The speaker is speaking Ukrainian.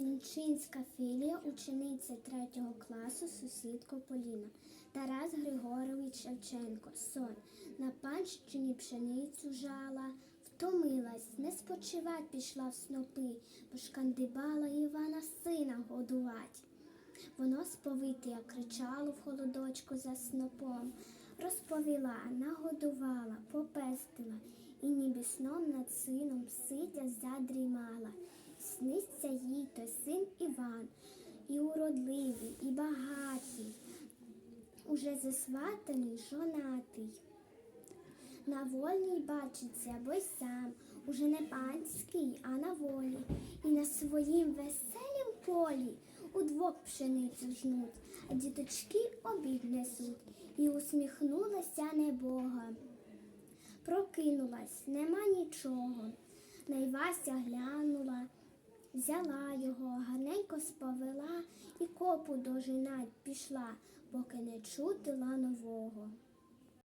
Мінчинська філія, учениця третього класу, сусідко Поліна. Тарас Григорович Шевченко. Сон. На панщині пшеницю жала, втомилась, не спочивать пішла в снопи, пошкандибала Івана сина годувать. Воно сповите, як кричало в холодочку за снопом, розповіла, нагодувала, попестила, і ніби сном над сином сидя задрімала. Сниться їй той син Іван, і уродливий, і багатий, уже засватаний, жонатий. На вольній бачиться, бо й сам, уже не панський, а на волі, і на своїм веселім полі удвох пшеницю жнуть, а діточки обід несуть, і усміхнулася небога. Прокинулась, нема нічого. Найвася глянула, взяла його, гарненько сповела і копу дожинать пішла, поки не чути нового.